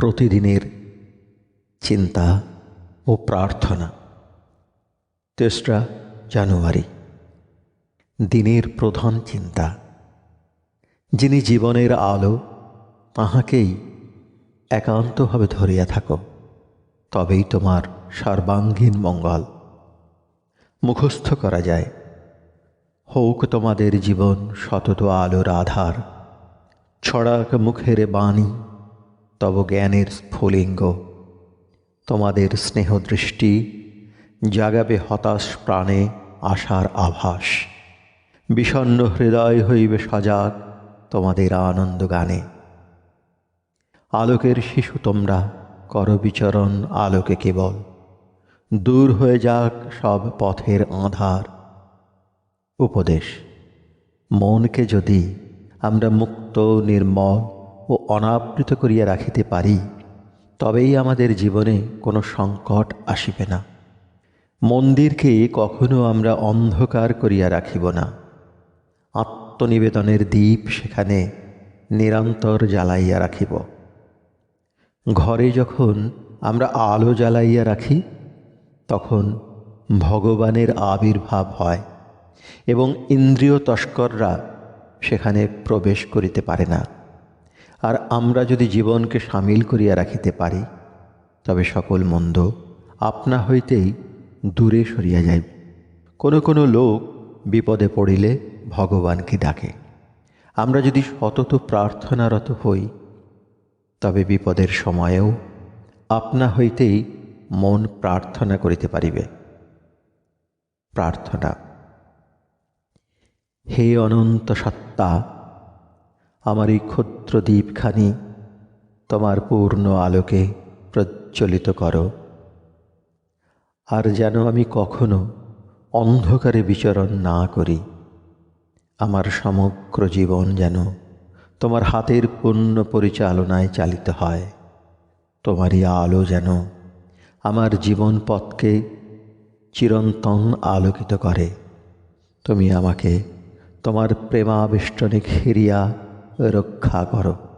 প্রতিদিনের চিন্তা ও প্রার্থনা। তেসরা জানুয়ারি। দিনের প্রধান চিন্তা। যিনি জীবনের আলো, তাহাকেই একান্তভাবে ধরিয়া থাকো, তবেই তোমার সর্বাঙ্গীন মঙ্গল। মুখস্থ করা যায়। হোক তোমাদের জীবন সতত আলোর আধার, ছড়াক মুখের বাণী তব জ্ঞানের স্ফুলিঙ্গ। তোমাদের স্নেহদৃষ্টি জাগাবে হতাশ প্রাণে আশার আভাস। বিষণ্ণ হৃদয় হইবে সজাগ তোমাদের আনন্দ গানে আলোকের শিশু তোমরা, কর বিচরণ আলোকে কেবল। দূর হয়ে যাক সব পথের আধার। উপদেশ, মনকে যদি আমরা মুক্ত, নির্মল ও অনাবৃত করিয়া রাখিতে পারি, তবেই আমাদের জীবনে কোনো সংকট আসিবে না। মন্দিরকে কখনো আমরা অন্ধকার করিয়া রাখিব না। আত্মনিবেদনের দ্বীপ সেখানে নিরন্তর জ্বালাইয়া রাখিব। ঘরে যখন আমরা আলো জ্বালাইয়া রাখি, তখন ভগবানের আবির্ভাব হয় এবং ইন্দ্রিয় তস্কররা সেখানে প্রবেশ করিতে পারে না। আর আমরা যদি জীবনকে সামিল করিয়া রাখিতে পারি, তবে সকল মন্দ আপনা হইতেই দূরে সরিয়া যাইবে। কোনো কোনো লোক বিপদে পড়িলে ভগবানকে ডাকে। আমরা যদি সতত প্রার্থনারত হই, তবে বিপদের সময়েও আপনা হইতেই মন প্রার্থনা করিতে পারিবে। প্রার্থনা। হে অনন্ত সত্তা আমার এই ক্ষুদ্র দ্বীপখানি তোমার পূর্ণ আলোকে প্রজ্বলিত করো। আর যেন আমি কখনো অন্ধকারে বিচরণ না করি। আমার সমগ্র জীবন যেন তোমার হাতের পূর্ণ পরিচালনায় চালিত হয়। তোমারই আলো যেন আমার জীবন পথকে চিরন্তন আলোকিত করে। তুমি আমাকে তোমার প্রেমাবেষ্টনে ঘেরিয়া রক্ষা করো